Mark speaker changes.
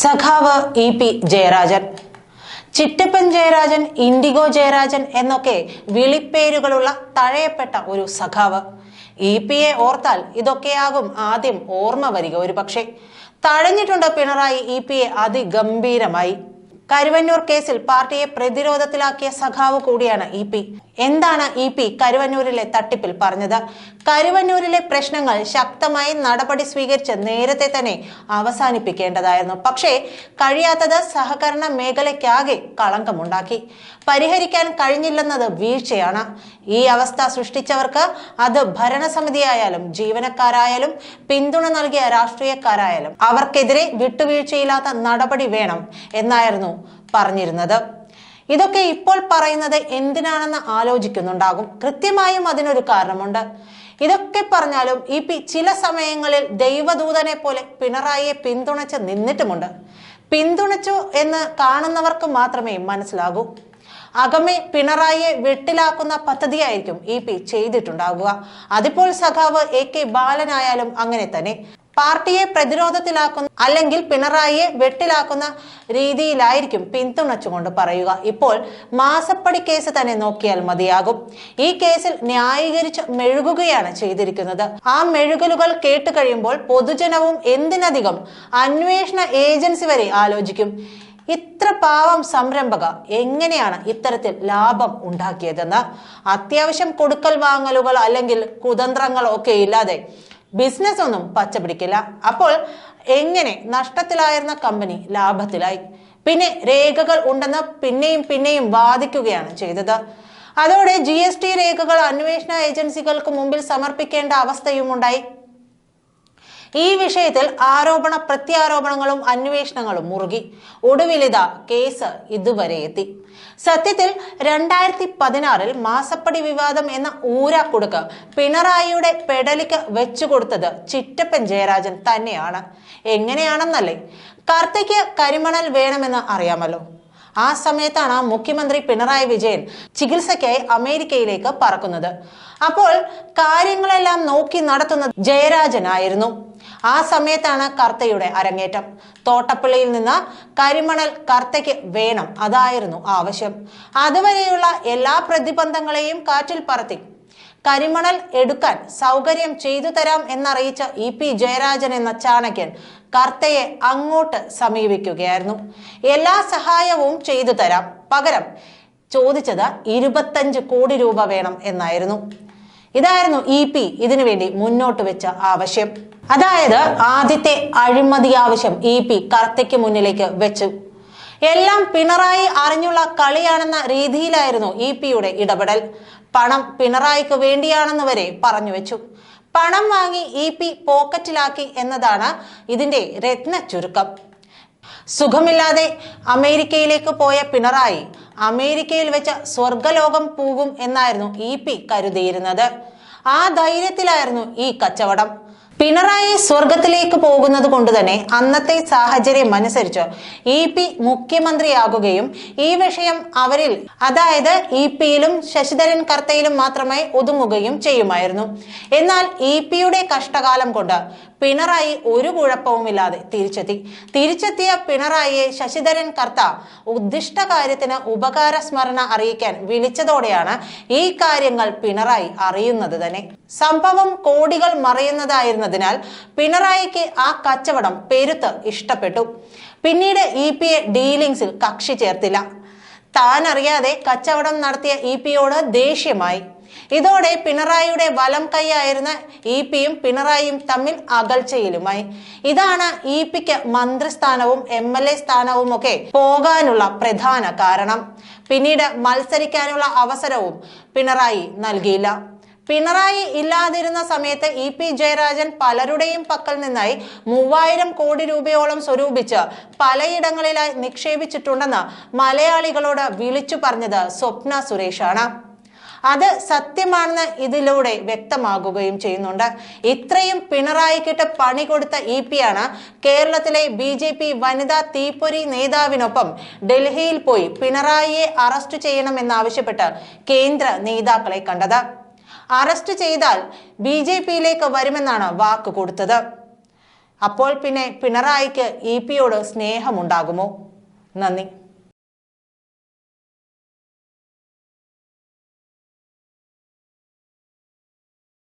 Speaker 1: സഖാവ് E P Jayarajan ചിറ്റപ്പൻ Jayarajan IndiGo Jayarajan എന്നൊക്കെ വിളിപ്പേരുകളുള്ള തഴയപ്പെട്ട ഒരു സഖാവ്. ഇ പിയെ ഓർത്താൽ ഇതൊക്കെയാകും ആദ്യം ഓർമ്മ വരിക ഒരു പക്ഷേ തഴഞ്ഞിട്ടുണ്ട് പിണറായി ഇ പിയെ അതിഗംഭീരമായി. കരുവന്നൂർ കേസിൽ പാർട്ടിയെ പ്രതിരോധത്തിലാക്കിയ സഖാവ് കൂടിയാണ് ഇ പി. എന്താണ് ഇ പി കരുവന്നൂരിലെ തട്ടിപ്പിൽ പറഞ്ഞത്? കരുവന്നൂരിലെ പ്രശ്നങ്ങൾ ശക്തമായി നടപടി സ്വീകരിച്ച് നേരത്തെ തന്നെ അവസാനിപ്പിക്കേണ്ടതായിരുന്നു. പക്ഷേ കഴിയാത്തത് സഹകരണ മേഖലയ്ക്കാകെ കളങ്കമുണ്ടാക്കി. പരിഹരിക്കാൻ കഴിഞ്ഞില്ലെന്നത് വീഴ്ചയാണ്. ഈ അവസ്ഥ സൃഷ്ടിച്ചവർക്ക് അത് ഭരണസമിതിയായാലും ജീവനക്കാരായാലും പിന്തുണ നൽകിയ രാഷ്ട്രീയക്കാരായാലും അവർക്കെതിരെ വിട്ടുവീഴ്ചയില്ലാത്ത നടപടി വേണം എന്നായിരുന്നു പറഞ്ഞിരുന്നത്. ഇതൊക്കെ ഇപ്പോൾ പറയുന്നത് എന്തിനാണെന്ന് ആലോചിക്കുന്നുണ്ടാകും. കൃത്യമായും അതിനൊരു കാരണമുണ്ട്. ഇതൊക്കെ പറഞ്ഞാലും ഇ പി ചില സമയങ്ങളിൽ ദൈവദൂതനെ പോലെ പിണറായിയെ പിന്തുണച്ച് നിന്നിട്ടുമുണ്ട്. പിന്തുണച്ചു എന്ന് കാണുന്നവർക്ക് മാത്രമേ മനസ്സിലാകൂ. അകമേ പിണറായിയെ വെട്ടിലാക്കുന്ന പദ്ധതിയായിരിക്കും ഇ പി ചെയ്തിട്ടുണ്ടാകുക അതിപ്പോൾ സഖാവ് എ കെ ബാലനായാലും അങ്ങനെ തന്നെ. പാർട്ടിയെ പ്രതിരോധത്തിലാക്കുന്ന അല്ലെങ്കിൽ പിണറായിയെ വെട്ടിലാക്കുന്ന രീതിയിലായിരിക്കും പിന്തുണച്ചുകൊണ്ട് പറയുക. ഇപ്പോൾ മാസപ്പടി കേസ് തന്നെ നോക്കിയാൽ മതിയാകും. ഈ കേസിൽ ന്യായീകരിച്ച് മെഴുകുകയാണ് ചെയ്തിരിക്കുന്നത്. ആ മെഴുകലുകൾ കേട്ട് കഴിയുമ്പോൾ പൊതുജനവും എന്തിനധികം അന്വേഷണ ഏജൻസി വരെ ആലോചിക്കും. ഇത്ര പാവം സംരംഭക എങ്ങനെയാണ് ഇത്തരത്തിൽ ലാഭം ഉണ്ടാക്കിയതെന്ന്? അത്യാവശ്യം കൊടുക്കൽ വാങ്ങലുകൾ അല്ലെങ്കിൽ കുതന്ത്രങ്ങൾ ഒക്കെ ഇല്ലാതെ ബിസിനസ് ഒന്നും പച്ചപിടിക്കില്ല. അപ്പോൾ എങ്ങനെ നഷ്ടത്തിലായിരുന്ന കമ്പനി ലാഭത്തിലായി? പിന്നെ രേഖകൾ ഉണ്ടെന്ന് പിന്നെയും പിന്നെയും വാദിക്കുകയാണ് ചെയ്തത്. അതോടെ ജി രേഖകൾ അന്വേഷണ ഏജൻസികൾക്ക് മുമ്പിൽ സമർപ്പിക്കേണ്ട അവസ്ഥയും ഉണ്ടായി ഈ വിഷയത്തിൽ ആരോപണ പ്രത്യാരോപണങ്ങളും അന്വേഷണങ്ങളും മുറുകി. ഒടുവിലിത കേസ് ഇതുവരെ എത്തി. സത്യത്തിൽ രണ്ടായിരത്തി പതിനാറിൽ മാസപ്പടി വിവാദം എന്ന ഊരാക്കുടുക്ക് പിണറായിയുടെ പെടലിക്ക് വെച്ചുകൊടുത്തത് ചിറ്റപ്പൻ ജയരാജൻ തന്നെയാണ്. എങ്ങനെയാണെന്നല്ലേ? കർത്തയ്ക്ക് കരിമണൽ വേണമെന്ന് അറിയാമല്ലോ. ആ സമയത്താണ് മുഖ്യമന്ത്രി പിണറായി വിജയൻ ചികിത്സയ്ക്കായി അമേരിക്കയിലേക്ക് പറക്കുന്നത്. അപ്പോൾ കാര്യങ്ങളെല്ലാം നോക്കി നടത്തുന്നത് ജയരാജനായിരുന്നു. ആ സമയത്താണ് കർത്തയുടെ അരങ്ങേറ്റം. തോട്ടപ്പള്ളിയിൽ നിന്ന് കരിമണൽ കർത്തയ്ക്ക് വേണം അതായിരുന്നു ആവശ്യം. അതുവരെയുള്ള എല്ലാ പ്രതിബന്ധങ്ങളെയും കാറ്റിൽ പറത്തി. കരിമണൽ എടുക്കാൻ സൗകര്യം ചെയ്തു തരാം എന്നറിയിച്ച ഇ പി ജയരാജൻ എന്ന ചാണക്യൻ കർത്തയെ അങ്ങോട്ട് സമീപിക്കുകയായിരുന്നു. എല്ലാ സഹായവും ചെയ്തു തരാം. പകരം ചോദിച്ചത് ഇരുപത്തഞ്ച് കോടി രൂപ വേണം എന്നായിരുന്നു. ഇതായിരുന്നു ഇ പി ഇതിനു വേണ്ടി മുന്നോട്ട് വെച്ച ആവശ്യം. അതായത് ആദ്യത്തെ അഴിമതി ആവശ്യം ഇ പി കർത്തയ്ക്ക് മുന്നിലേക്ക് വെച്ചു. എല്ലാം പിണറായി അറിഞ്ഞുള്ള കളിയാണെന്ന രീതിയിലായിരുന്നു ഇ പിയുടെ ഇടപെടൽ. പണം പിണറായിക്ക് വേണ്ടിയാണെന്ന് വരെ പറഞ്ഞു വെച്ചു. പണം വാങ്ങി ഇ പി പോക്കറ്റിലാക്കി എന്നതാണ് ഇതിന്റെ രത്ന ചുരുക്കം സുഖമില്ലാതെ അമേരിക്കയിലേക്ക് പോയ പിണറായി അമേരിക്കയിൽ വെച്ച് സ്വർഗലോകം പോകും എന്നായിരുന്നു ഇ പി കരുതിയിരുന്നത്. ആ ധൈര്യത്തിലായിരുന്നു ഈ കച്ചവടം. പിണറായി സ്വർഗത്തിലേക്ക് പോകുന്നത് കൊണ്ട് തന്നെ അന്നത്തെ സാഹചര്യം അനുസരിച്ച് ഇ പി മുഖ്യമന്ത്രിയാകുകയും ഈ വിഷയം അവരിൽ അതായത് ഇ പിയിലും ശശിധരൻ കർത്തയിലും മാത്രമായി ഒതുങ്ങുകയും ചെയ്യുമായിരുന്നു. എന്നാൽ ഇ പിയുടെ കഷ്ടകാലം കൊണ്ട് പിണറായി ഒരു കുഴപ്പവുമില്ലാതെ തിരിച്ചെത്തി. തിരിച്ചെത്തിയ പിണറായിയെ ശശിധരൻ കർത്ത ഉദ്ദിഷ്ട കാര്യത്തിന് ഉപകാര സ്മരണ അറിയിക്കാൻ വിളിച്ചതോടെയാണ് ഈ കാര്യങ്ങൾ പിണറായി അറിയുന്നത് തന്നെ. സംഭവം കോടികൾ മറയുന്നതായിരുന്നതിനാൽ പിണറായിക്ക് ആ കച്ചവടം പെരുത്ത് ഇഷ്ടപ്പെട്ടു. പിന്നീട് ഇ പി എ ഡീലിംഗ്സിൽ കക്ഷി ചേർത്തില്ല. താൻ അറിയാതെ കച്ചവടം നടത്തിയ ഇ പിയോട് ദേഷ്യമായി. ഇതോടെ പിണറായിയുടെ വലം കൈയായിരുന്ന ഇ പിയും പിണറായിയും തമ്മിൽ അകൽച്ചയിലുമായി. ഇതാണ് ഇ പിക്ക് മന്ത്രിസ്ഥാനവും എം എൽ എ സ്ഥാനവും ഒക്കെ പോകാനുള്ള പ്രധാന കാരണം. പിന്നീട് മത്സരിക്കാനുള്ള അവസരവും പിണറായി നൽകിയില്ല. പിണറായി ഇല്ലാതിരുന്ന സമയത്ത് ഇ പി ജയരാജൻ പലരുടെയും പക്കൽ നിന്നായി മൂവായിരം കോടി രൂപയോളം സ്വരൂപിച്ച് പലയിടങ്ങളിലായി നിക്ഷേപിച്ചിട്ടുണ്ടെന്ന് മലയാളികളോട് വിളിച്ചു പറഞ്ഞത് സ്വപ്ന സുരേഷാണ്. അത് സത്യമാണെന്ന് ഇതിലൂടെ വ്യക്തമാകുകയും ചെയ്യുന്നുണ്ട്. ഇത്രയും പിണറായിക്കിട്ട് പണി കൊടുത്ത ഇ പി ആണ് കേരളത്തിലെ ബി ജെ പി വനിതാ തീപ്പൊരി നേതാവിനൊപ്പം ഡൽഹിയിൽ പോയി പിണറായിയെ അറസ്റ്റ് ചെയ്യണമെന്നാവശ്യപ്പെട്ട് കേന്ദ്ര നേതാക്കളെ കണ്ടത്. അറസ്റ്റ് ചെയ്താൽ ബി ജെ പിയിലേക്ക് വരുമെന്നാണ് വാക്ക് കൊടുത്തത്. അപ്പോൾ പിന്നെ പിണറായിക്ക് ഇ പിയോട് സ്നേഹമുണ്ടാകുമോ? നന്ദി.